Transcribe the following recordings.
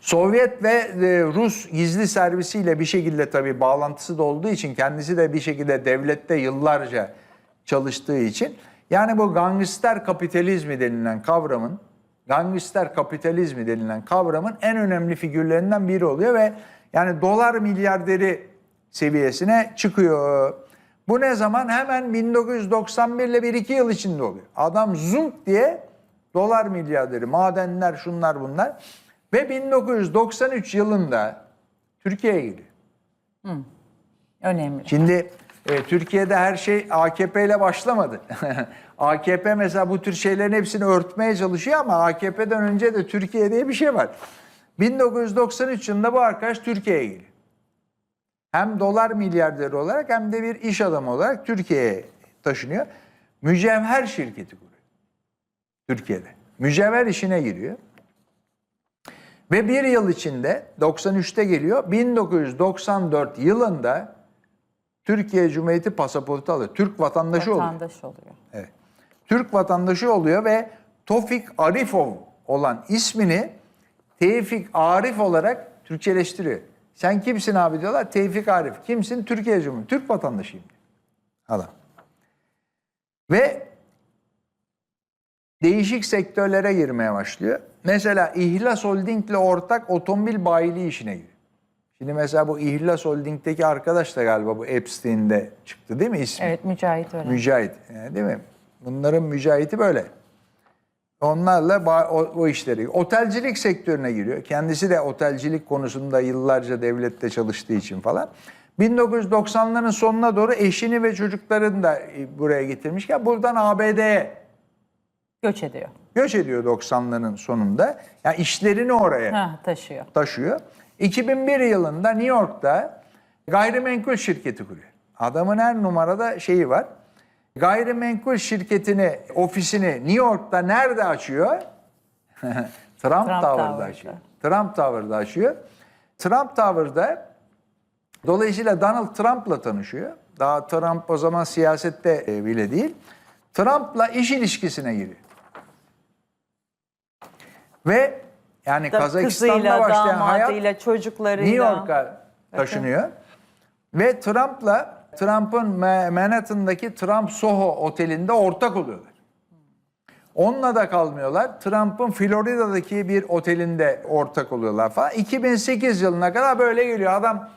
Sovyet ve e, Rus gizli servisiyle bir şekilde tabii bağlantısı da olduğu için kendisi de bir şekilde devlette yıllarca çalıştığı için yani bu gangster kapitalizmi denilen kavramın gangster kapitalizmi denilen kavramın en önemli figürlerinden biri oluyor ve yani dolar milyarderi seviyesine çıkıyor. Bu ne zaman? Hemen 1991 ile 1-2 yıl içinde oluyor. Adam zunk diye dolar milyarderi, madenler, şunlar bunlar. Ve 1993 yılında Türkiye'ye giriyor. Önemli. Şimdi e, Türkiye'de her şey AKP ile başlamadı. AKP mesela bu tür şeylerin hepsini örtmeye çalışıyor ama AKP'den önce de Türkiye diye bir şey var. 1993 yılında bu arkadaş Türkiye'ye geliyor. Hem dolar milyarderi olarak hem de bir iş adamı olarak Türkiye'ye taşınıyor. Mücevher şirketi kuruyor. Türkiye'de. Mücevher işine giriyor. Ve bir yıl içinde 93'te geliyor. 1994 yılında Türkiye Cumhuriyeti pasaportu alıyor. Türk vatandaşı oluyor. Vatandaş oluyor. Evet. Türk vatandaşı oluyor ve Tofik Arifov olan ismini Tevfik Arif olarak Türkçeleştiriyor. Sen kimsin abi diyorlar. Tevfik Arif. Kimsin? Türkiye Cumhuriyeti. Türk vatandaşıyım. Adam. Ve değişik sektörlere girmeye başlıyor. Mesela İhlas Holding'le ortak otomobil bayiliği işine giriyor. Şimdi mesela bu İhlas Holding'deki arkadaş da galiba bu Epstein'de çıktı değil mi ismi? Evet Mücahit öyle. Mücahit yani değil mi? Bunların mücahiti böyle. Onlarla o, o işleri. Otelcilik sektörüne giriyor. Kendisi de otelcilik konusunda yıllarca devlette çalıştığı için falan. 1990'ların sonuna doğru eşini ve çocuklarını da e, buraya getirmişken buradan ABD'ye Göç ediyor. göç ediyor 90'ların sonunda. Yani işlerini oraya Ha, taşıyor. taşıyor. 2001 yılında New York'ta gayrimenkul şirketi kuruyor. Adamın her numarada şeyi var. Gayrimenkul şirketini, ofisini New York'ta nerede açıyor? Trump, Tower'da Tower'da. açıyor. Trump Tower'da açıyor. Trump Tower'da dolayısıyla Donald Trump'la tanışıyor. Daha Trump o zaman siyasette e, bile değil. Trump'la iş ilişkisine giriyor. Ve yani Da- Kazakistan'da başlayan hayat çocuklarıyla. New York'a taşınıyor. Ve Trump'la Trump'ın Ma- Manhattan'daki Trump Soho otelinde ortak oluyorlar. Onunla da kalmıyorlar. Trump'ın Florida'daki bir otelinde ortak oluyorlar falan. 2008 yılına kadar böyle geliyor. Adam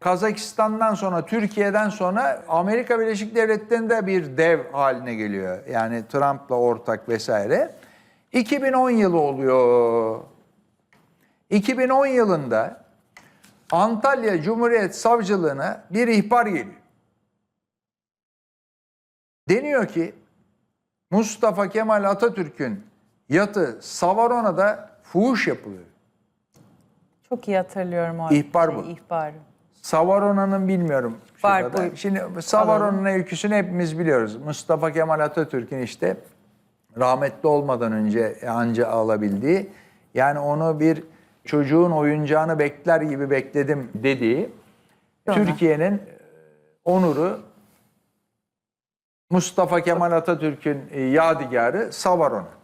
Kazakistan'dan sonra, Türkiye'den sonra Amerika Birleşik Devletleri'nde bir dev haline geliyor. Yani Trump'la ortak vesaire. 2010 yılı oluyor. 2010 yılında Antalya Cumhuriyet Savcılığına bir ihbar geliyor. Deniyor ki Mustafa Kemal Atatürk'ün yatı Savarona'da fuhuş yapılıyor. Çok iyi hatırlıyorum o İhbar şey, bu. ihbarı. Savarona'nın bilmiyorum. Var, buyur. Şimdi Savarona'nın öyküsünü hepimiz biliyoruz. Mustafa Kemal Atatürk'ün işte rahmetli olmadan önce anca alabildiği yani onu bir çocuğun oyuncağını bekler gibi bekledim dediği. Türkiye'nin e, onuru Mustafa Kemal Atatürk'ün e, yadigarı Savarona.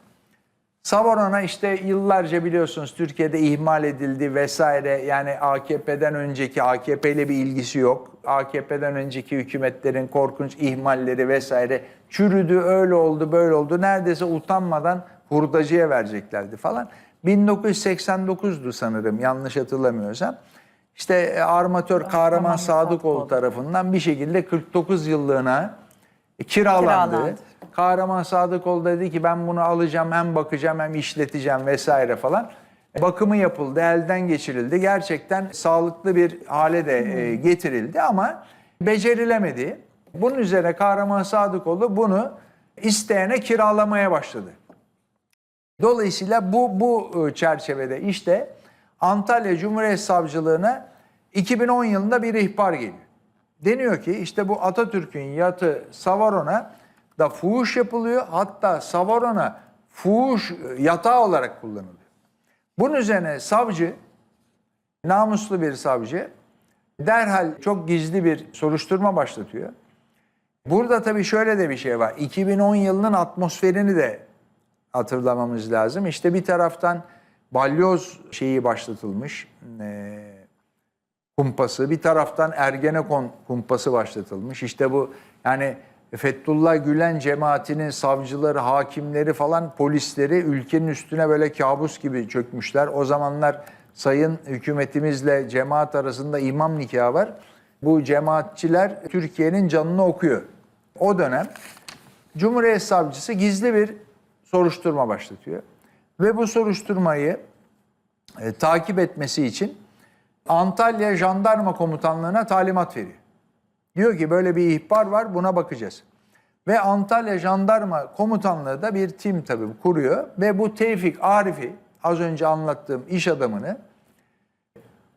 Savarona işte yıllarca biliyorsunuz Türkiye'de ihmal edildi vesaire. Yani AKP'den önceki AKP ile bir ilgisi yok. AKP'den önceki hükümetlerin korkunç ihmalleri vesaire çürüdü, öyle oldu, böyle oldu. Neredeyse utanmadan hurdacıya vereceklerdi falan. 1989'du sanırım yanlış hatırlamıyorsam. İşte e, armatör Kahraman Kahraman Sadıkoğlu Sadıkoğlu. tarafından bir şekilde 49 yıllığına kiralandı. Kiralandı. Kahraman Sadıkoğlu dedi ki ben bunu alacağım hem bakacağım hem işleteceğim vesaire falan. Bakımı yapıldı, elden geçirildi. Gerçekten sağlıklı bir hale de e, getirildi ama becerilemedi. Bunun üzerine Kahraman Sadıkoğlu bunu isteyene kiralamaya başladı. Dolayısıyla bu bu e, çerçevede işte Antalya Cumhuriyet Savcılığına 2010 yılında bir ihbar geliyor. Deniyor ki işte bu Atatürk'ün yatı Savaron'a da fuhuş yapılıyor. Hatta Savaron'a fuhuş e, yatağı olarak kullanılıyor. Bunun üzerine savcı, namuslu bir savcı derhal çok gizli bir soruşturma başlatıyor. Burada tabii şöyle de bir şey var. 2010 yılının atmosferini de hatırlamamız lazım. İşte bir taraftan balyoz şeyi başlatılmış. e, kumpası. Bir taraftan Ergenekon kumpası başlatılmış. İşte bu yani Fethullah Gülen cemaatinin savcıları, hakimleri falan polisleri ülkenin üstüne böyle kabus gibi çökmüşler. O zamanlar sayın hükümetimizle cemaat arasında imam nikahı var. Bu cemaatçiler Türkiye'nin canını okuyor. O dönem Cumhuriyet Savcısı gizli bir soruşturma başlatıyor. Ve bu soruşturmayı e, takip etmesi için Antalya Jandarma Komutanlığı'na talimat veriyor. Diyor ki böyle bir ihbar var buna bakacağız. Ve Antalya Jandarma Komutanlığı da bir tim tabii kuruyor ve bu Tevfik Arif'i az önce anlattığım iş adamını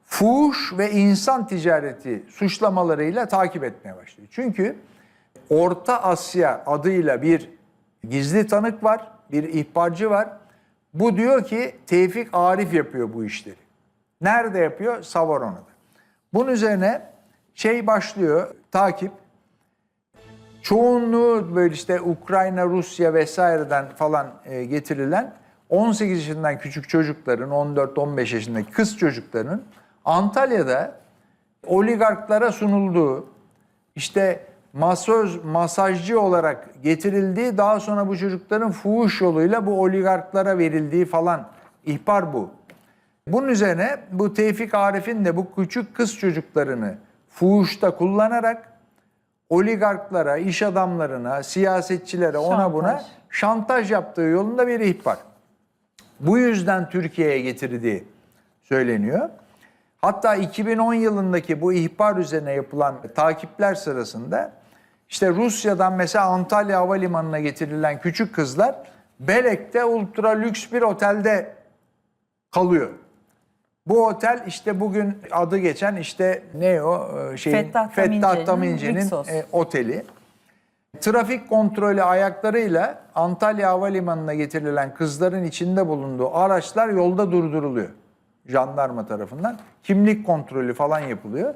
fuhuş ve insan ticareti suçlamalarıyla takip etmeye başlıyor. Çünkü Orta Asya adıyla bir gizli tanık var, bir ihbarcı var. Bu diyor ki Tevfik Arif yapıyor bu işleri. Nerede yapıyor? Savarona'da. Bunun üzerine şey başlıyor, takip. Çoğunluğu böyle işte Ukrayna, Rusya vesaireden falan e, getirilen 18 yaşından küçük çocukların, 14-15 yaşındaki kız çocukların Antalya'da oligarklara sunulduğu, işte masöz, masajcı olarak getirildiği, daha sonra bu çocukların fuhuş yoluyla bu oligarklara verildiği falan ihbar bu. Bunun üzerine bu Tevfik Arif'in de bu küçük kız çocuklarını fuhuşta kullanarak oligarklara, iş adamlarına, siyasetçilere, ona buna Şantaj. şantaj yaptığı yolunda bir ihbar. Bu yüzden Türkiye'ye getirdiği söyleniyor. Hatta 2010 yılındaki bu ihbar üzerine yapılan takipler sırasında işte Rusya'dan mesela Antalya Havalimanı'na getirilen küçük kızlar Belek'te ultra lüks bir otelde kalıyor. Bu otel işte bugün adı geçen işte ne o şeyin Fettah Fettah Rixos. e, oteli. Trafik kontrolü ayaklarıyla Antalya Havalimanı'na getirilen kızların içinde bulunduğu araçlar yolda durduruluyor. Jandarma tarafından. Kimlik kontrolü falan yapılıyor.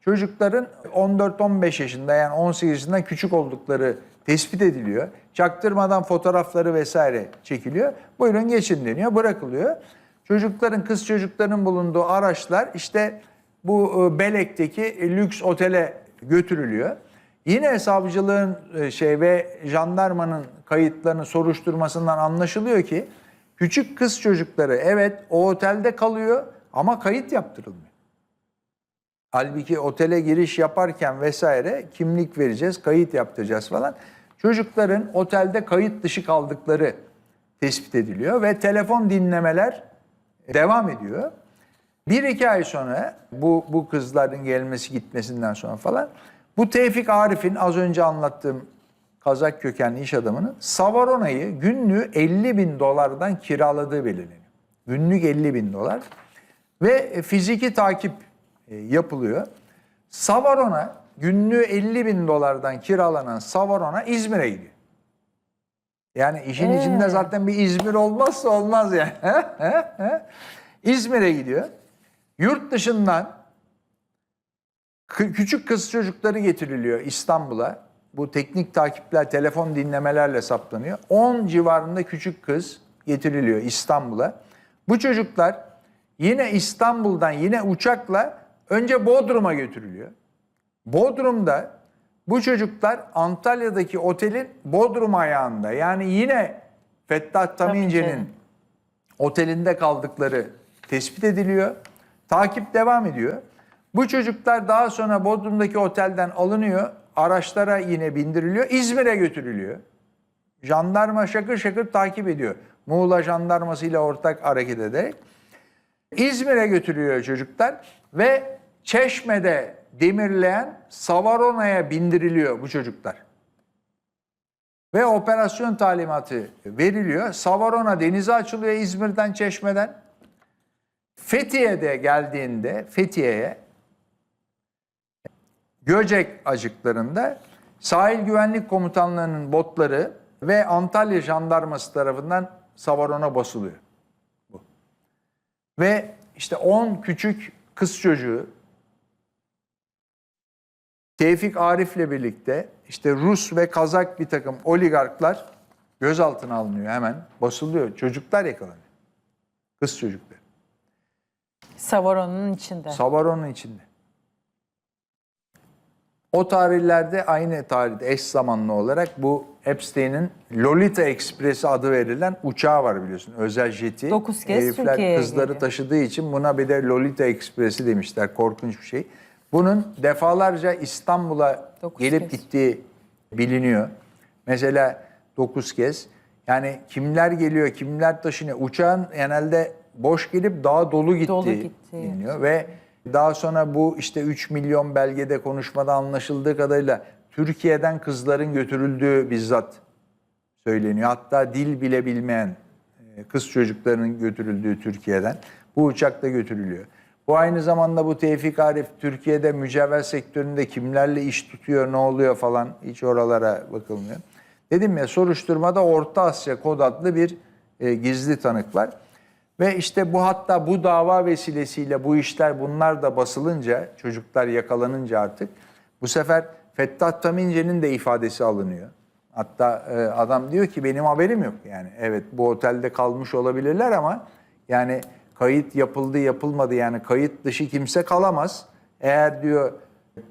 Çocukların 14-15 yaşında yani 18 yaşından küçük oldukları tespit ediliyor. Çaktırmadan fotoğrafları vesaire çekiliyor. Buyurun geçin deniyor, bırakılıyor. Çocukların, kız çocukların bulunduğu araçlar işte bu e, Belek'teki lüks otele götürülüyor. Yine savcılığın e, şey ve jandarmanın kayıtlarını soruşturmasından anlaşılıyor ki küçük kız çocukları evet o otelde kalıyor ama kayıt yaptırılmıyor. Halbuki otele giriş yaparken vesaire kimlik vereceğiz, kayıt yaptıracağız falan. Çocukların otelde kayıt dışı kaldıkları tespit ediliyor ve telefon dinlemeler devam ediyor. Bir iki ay sonra bu, bu kızların gelmesi gitmesinden sonra falan bu Tevfik Arif'in az önce anlattığım Kazak kökenli iş adamının Savarona'yı günlüğü 50 bin dolardan kiraladığı belirleniyor. Günlük 50 bin dolar ve e, fiziki takip e, yapılıyor. Savarona günlüğü 50 bin dolardan kiralanan Savarona İzmir'e gidiyor. Yani işin Ee? içinde zaten bir İzmir olmazsa olmaz yani. İzmir'e gidiyor. Yurt dışından küçük kız çocukları getiriliyor İstanbul'a. Bu teknik takipler, telefon dinlemelerle saptanıyor. 10 civarında küçük kız getiriliyor İstanbul'a. Bu çocuklar yine İstanbul'dan yine uçakla önce Bodrum'a götürülüyor. Bodrum'da bu çocuklar Antalya'daki otelin Bodrum ayağında yani yine Fettah Tamince'nin otelinde kaldıkları tespit ediliyor. Takip devam ediyor. Bu çocuklar daha sonra Bodrum'daki otelden alınıyor. Araçlara yine bindiriliyor. İzmir'e götürülüyor. Jandarma şakır şakır takip ediyor. Muğla jandarması ile ortak hareket ederek. İzmir'e götürüyor çocuklar ve Çeşme'de demirleyen Savarona'ya bindiriliyor bu çocuklar. Ve operasyon talimatı veriliyor. Savarona denize açılıyor İzmir'den, Çeşme'den. Fethiye'de geldiğinde Fethiye'ye Göcek acıklarında sahil güvenlik komutanlığının botları ve Antalya jandarması tarafından Savarona basılıyor. Bu. Ve işte 10 küçük kız çocuğu Tevfik Arif'le birlikte işte Rus ve Kazak bir takım oligarklar gözaltına alınıyor hemen. Basılıyor. Çocuklar yakalanıyor. Kız çocukları. Savaron'un içinde. Savaron'un içinde. O tarihlerde aynı tarihte eş zamanlı olarak bu Epstein'in Lolita Express'i adı verilen uçağı var biliyorsun. Özel jeti. Dokuz kez Herifler Türkiye'ye kızları geliyor. taşıdığı için buna bir de Lolita Express'i demişler. Korkunç bir şey. Bunun defalarca İstanbul'a gelip kez. gittiği biliniyor. Mesela 9 kez. Yani kimler geliyor, kimler taşınıyor. Uçağın genelde boş gelip daha dolu gittiği Dolu gittiği. biliniyor. Ve daha sonra bu işte 3 milyon belgede konuşmada anlaşıldığı kadarıyla Türkiye'den kızların götürüldüğü bizzat söyleniyor. Hatta dil bile bilmeyen e, kız çocuklarının götürüldüğü Türkiye'den bu uçakla götürülüyor. Bu aynı zamanda bu Tevfik Arif Türkiye'de mücevher sektöründe kimlerle iş tutuyor, ne oluyor falan hiç oralara bakılmıyor. Dedim ya soruşturmada Orta Asya kod adlı bir e, gizli tanık var. Ve işte bu hatta bu dava vesilesiyle bu işler bunlar da basılınca çocuklar yakalanınca artık bu sefer Fettah Tamince'nin de ifadesi alınıyor. Hatta e, adam diyor ki benim haberim yok. Yani evet bu otelde kalmış olabilirler ama yani kayıt yapıldı yapılmadı yani kayıt dışı kimse kalamaz. Eğer diyor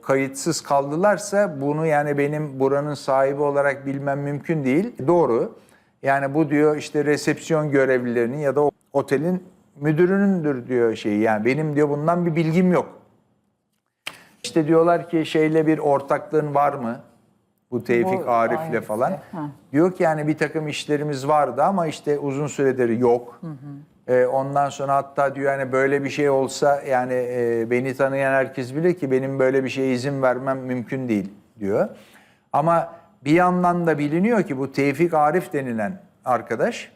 kayıtsız kaldılarsa bunu yani benim buranın sahibi olarak bilmem mümkün değil. Doğru. Yani bu diyor işte resepsiyon görevlilerinin ya da otelin müdürünündür diyor şeyi. Yani benim diyor bundan bir bilgim yok. İşte diyorlar ki şeyle bir ortaklığın var mı? Bu Tevfik Bu Arif'le Arif'le, falan. ha. Diyor ki yani bir takım işlerimiz vardı ama işte uzun süredir yok. Ee, ondan sonra hatta diyor yani böyle bir şey olsa yani e, beni tanıyan herkes bilir ki benim böyle bir şeye izin vermem mümkün değil diyor. Ama bir yandan da biliniyor ki bu Tevfik Arif denilen arkadaş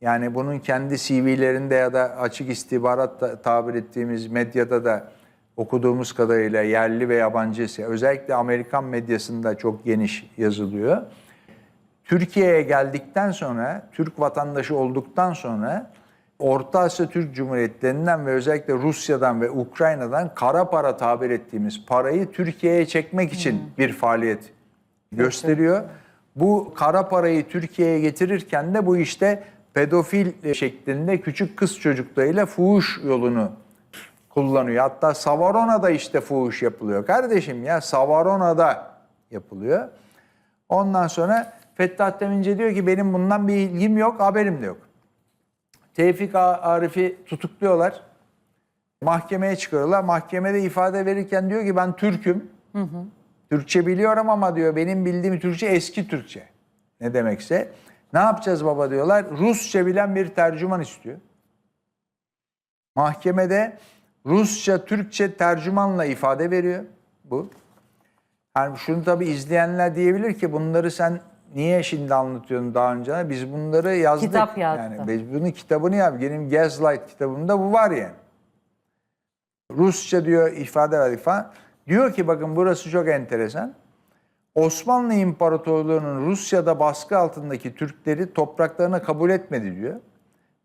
yani bunun kendi CV'lerinde ya da açık istihbarat da, tabir ettiğimiz medyada da okuduğumuz kadarıyla yerli ve yabancı özellikle Amerikan medyasında çok geniş yazılıyor. Türkiye'ye geldikten sonra, Türk vatandaşı olduktan sonra Orta Asya Türk Cumhuriyetlerinden ve özellikle Rusya'dan ve Ukrayna'dan kara para tabir ettiğimiz parayı Türkiye'ye çekmek için bir faaliyet gösteriyor. Bu kara parayı Türkiye'ye getirirken de bu işte pedofil şeklinde küçük kız çocuklarıyla fuhuş yolunu kullanıyor. Hatta Savarona'da işte fuhuş yapılıyor. Kardeşim ya Savarona'da yapılıyor. Ondan sonra Fettah Demince diyor ki benim bundan bir ilgim yok, haberim de yok. Tevfik Arif'i tutukluyorlar. Mahkemeye çıkarıyorlar. Mahkemede ifade verirken diyor ki ben Türk'üm. Türkçe biliyorum ama diyor benim bildiğim Türkçe eski Türkçe. Ne demekse. Ne yapacağız baba diyorlar. Rusça bilen bir tercüman istiyor. Mahkemede Rusça, Türkçe tercümanla ifade veriyor bu. Yani şunu tabii izleyenler diyebilir ki bunları sen niye şimdi anlatıyorsun daha önce? Biz bunları yazdık. Kitap yazdı. Yani biz bunun kitabını yap. Benim Gaslight kitabımda bu var yani. Rusça diyor ifade verdik falan. Diyor ki bakın burası çok enteresan. Osmanlı İmparatorluğu'nun Rusya'da baskı altındaki Türkleri topraklarına kabul etmedi diyor.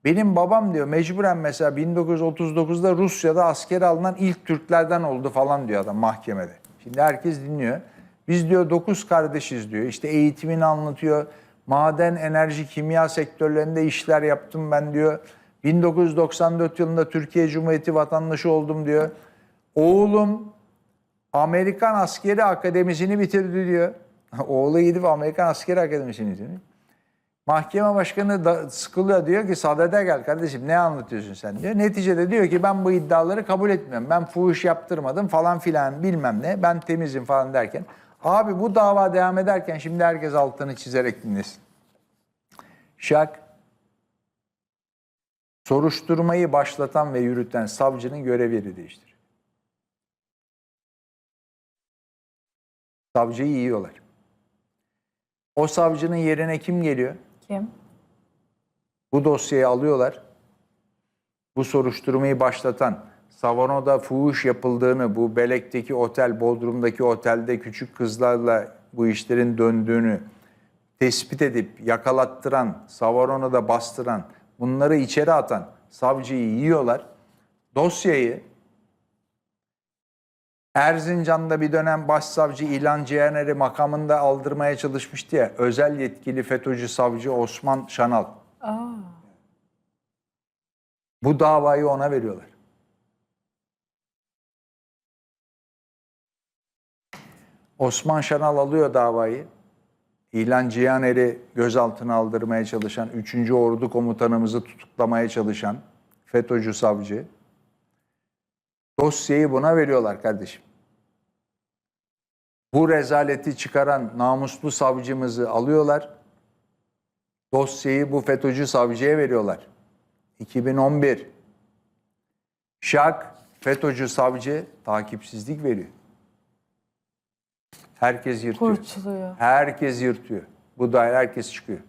Benim babam diyor mecburen mesela 1939'da Rusya'da askere alınan ilk Türklerden oldu falan diyor adam mahkemede. Şimdi herkes dinliyor. Biz diyor 9 kardeşiz diyor. İşte eğitimini anlatıyor. Maden, enerji, kimya sektörlerinde işler yaptım ben diyor. 1994 yılında Türkiye Cumhuriyeti vatandaşı oldum diyor. Oğlum Amerikan Askeri Akademisi'ni bitirdi diyor. Oğlu gidip Amerikan Askeri Akademisi'ni bitirdi. Mahkeme başkanı da sıkılıyor diyor ki sadede gel kardeşim ne anlatıyorsun sen diyor. Neticede diyor ki ben bu iddiaları kabul etmiyorum. Ben fuhuş yaptırmadım falan filan bilmem ne. Ben temizim falan derken. Abi bu dava devam ederken şimdi herkes altını çizerek dinlesin. Şak soruşturmayı başlatan ve yürüten savcının görev yeri değiştir. Savcıyı yiyorlar. O savcının yerine kim geliyor? Kim? Bu dosyayı alıyorlar. Bu soruşturmayı başlatan, Savano'da fuhuş yapıldığını, bu Belek'teki otel, Bodrum'daki otelde küçük kızlarla bu işlerin döndüğünü tespit edip yakalattıran, Savano'da bastıran, bunları içeri atan savcıyı yiyorlar. Dosyayı Erzincan'da bir dönem başsavcı İlan Cihaner'i makamında aldırmaya çalışmıştı ya. Özel yetkili FETÖ'cü savcı Osman Şanal. Aa, Bu davayı ona veriyorlar. Osman Şanal alıyor davayı. İlan Cihaner'i gözaltına aldırmaya çalışan, 3. Ordu komutanımızı tutuklamaya çalışan FETÖ'cü savcı. Dosyayı buna veriyorlar kardeşim. Bu rezaleti çıkaran namuslu savcımızı alıyorlar. Dosyayı bu FETÖ'cü savcıya veriyorlar. 2011. Şak FETÖ'cü savcı takipsizlik veriyor. Herkes yırtıyor. Kurtuluyor. Herkes yırtıyor. Bu daire herkes çıkıyor.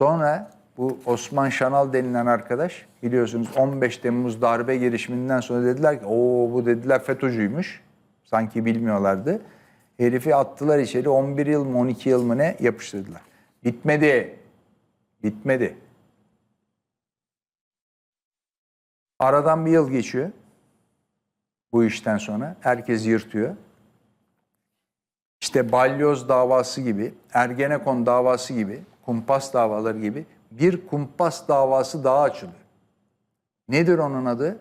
Sonra bu Osman Şanal denilen arkadaş biliyorsunuz 15 Temmuz darbe girişiminden sonra dediler ki o bu dediler FETÖ'cüymüş. Sanki bilmiyorlardı. Herifi attılar içeri 11 yıl mı 12 yıl mı ne yapıştırdılar. Bitmedi. Bitmedi. Aradan bir yıl geçiyor. Bu işten sonra herkes yırtıyor. İşte balyoz davası gibi, Ergenekon davası gibi, kumpas davaları gibi bir kumpas davası daha açılıyor. Nedir onun adı?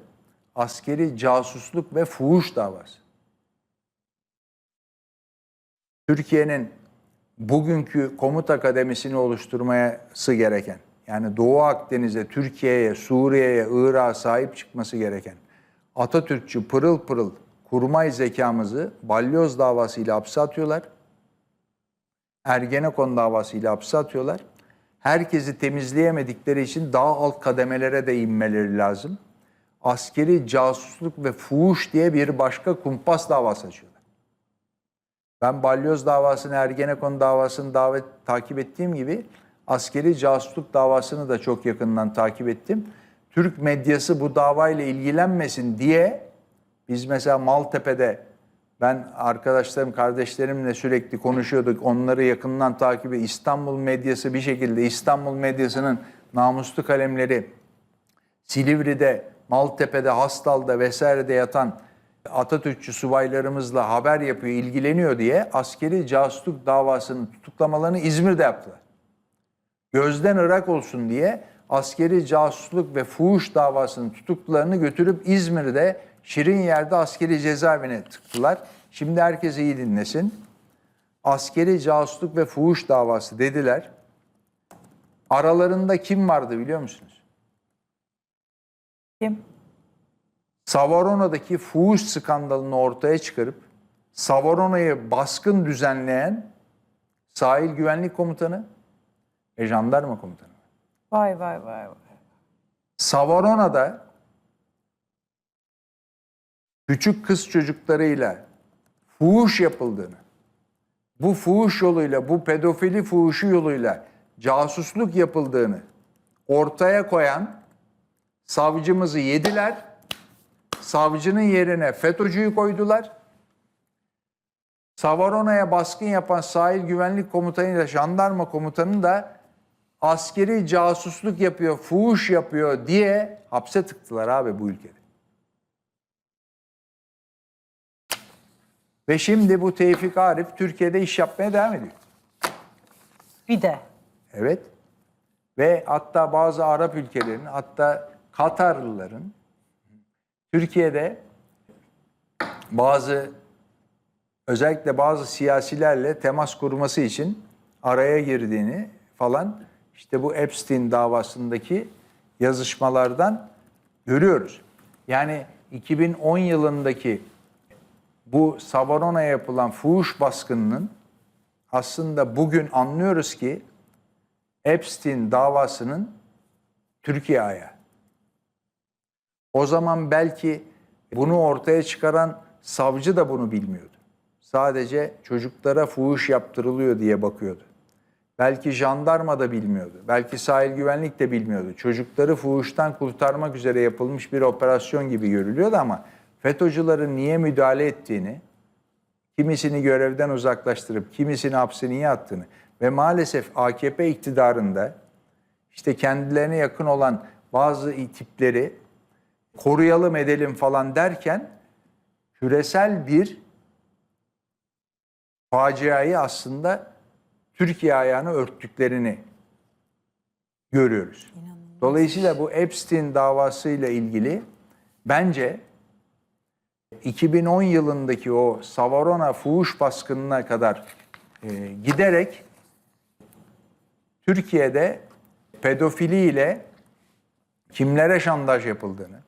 Askeri casusluk ve fuhuş davası. Türkiye'nin bugünkü komut akademisini oluşturması gereken, yani Doğu Akdeniz'e, Türkiye'ye, Suriye'ye, Irak'a sahip çıkması gereken Atatürkçü pırıl pırıl kurmay zekamızı balyoz davasıyla hapse atıyorlar. Ergenekon davasıyla hapse atıyorlar. Herkesi temizleyemedikleri için daha alt kademelere de inmeleri lazım. Askeri casusluk ve fuhuş diye bir başka kumpas davası açıyorlar. Ben balyoz davasını, Ergenekon davasını davet takip ettiğim gibi askeri casusluk davasını da çok yakından takip ettim. Türk medyası bu davayla ilgilenmesin diye biz mesela Maltepe'de ben arkadaşlarım, kardeşlerimle sürekli konuşuyorduk. Onları yakından takip et. İstanbul medyası bir şekilde İstanbul medyasının namuslu kalemleri Silivri'de, Maltepe'de, Hastal'da vesairede yatan Atatürkçü subaylarımızla haber yapıyor, ilgileniyor diye askeri casusluk davasının tutuklamalarını İzmir'de yaptılar. Gözden ırak olsun diye askeri casusluk ve fuhuş davasının tutuklularını götürüp İzmir'de Şirin yerde askeri cezaevine tıktılar. Şimdi herkes iyi dinlesin. Askeri casusluk ve fuhuş davası dediler. Aralarında kim vardı biliyor musunuz? Kim? Savarona'daki fuhuş skandalını ortaya çıkarıp Savarona'yı baskın düzenleyen sahil güvenlik komutanı ve jandarma komutanı. Vay vay vay vay. Savarona'da küçük kız çocuklarıyla fuhuş yapıldığını, bu fuhuş yoluyla, bu pedofili fuhuşu yoluyla casusluk yapıldığını ortaya koyan savcımızı yediler. Savcının yerine FETÖ'cüyü koydular. Savarona'ya baskın yapan sahil güvenlik komutanıyla jandarma komutanını da askeri casusluk yapıyor, fuhuş yapıyor diye hapse tıktılar abi bu ülkede. Ve şimdi bu Tevfik Arif Türkiye'de iş yapmaya devam ediyor. Bir de. Evet. Ve hatta bazı Arap ülkelerin, hatta Katarlıların Türkiye'de bazı özellikle bazı siyasilerle temas kurması için araya girdiğini falan işte bu Epstein davasındaki yazışmalardan görüyoruz. Yani 2010 yılındaki bu Savaron'a yapılan fuhuş baskınının aslında bugün anlıyoruz ki Epstein davasının Türkiye ayağı. O zaman belki bunu ortaya çıkaran savcı da bunu bilmiyordu. Sadece çocuklara fuhuş yaptırılıyor diye bakıyordu. Belki jandarma da bilmiyordu. Belki sahil güvenlik de bilmiyordu. Çocukları fuhuştan kurtarmak üzere yapılmış bir operasyon gibi görülüyordu ama FETÖ'cülerin niye müdahale ettiğini, kimisini görevden uzaklaştırıp kimisini hapse niye attığını ve maalesef AKP iktidarında işte kendilerine yakın olan bazı tipleri koruyalım edelim falan derken küresel bir faciayı aslında Türkiye ayağını örttüklerini görüyoruz. Dolayısıyla bu Epstein davasıyla ilgili bence 2010 yılındaki o Savarona fuhuş baskınına kadar e, giderek Türkiye'de pedofili ile kimlere şantaj yapıldığını,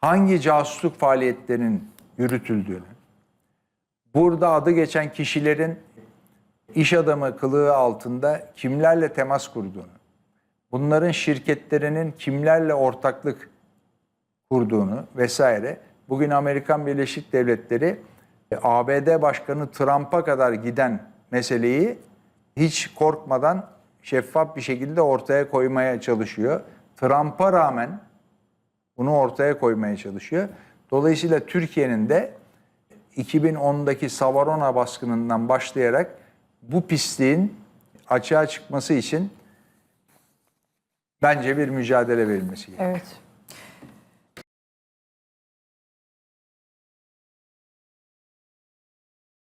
hangi casusluk faaliyetlerinin yürütüldüğünü, burada adı geçen kişilerin iş adamı kılığı altında kimlerle temas kurduğunu, bunların şirketlerinin kimlerle ortaklık kurduğunu vesaire. Bugün Amerikan Birleşik Devletleri e, ABD Başkanı Trump'a kadar giden meseleyi hiç korkmadan şeffaf bir şekilde ortaya koymaya çalışıyor. Trump'a rağmen bunu ortaya koymaya çalışıyor. Dolayısıyla Türkiye'nin de 2010'daki Savarona baskınından başlayarak bu pisliğin açığa çıkması için bence bir mücadele verilmesi gerekiyor. Evet.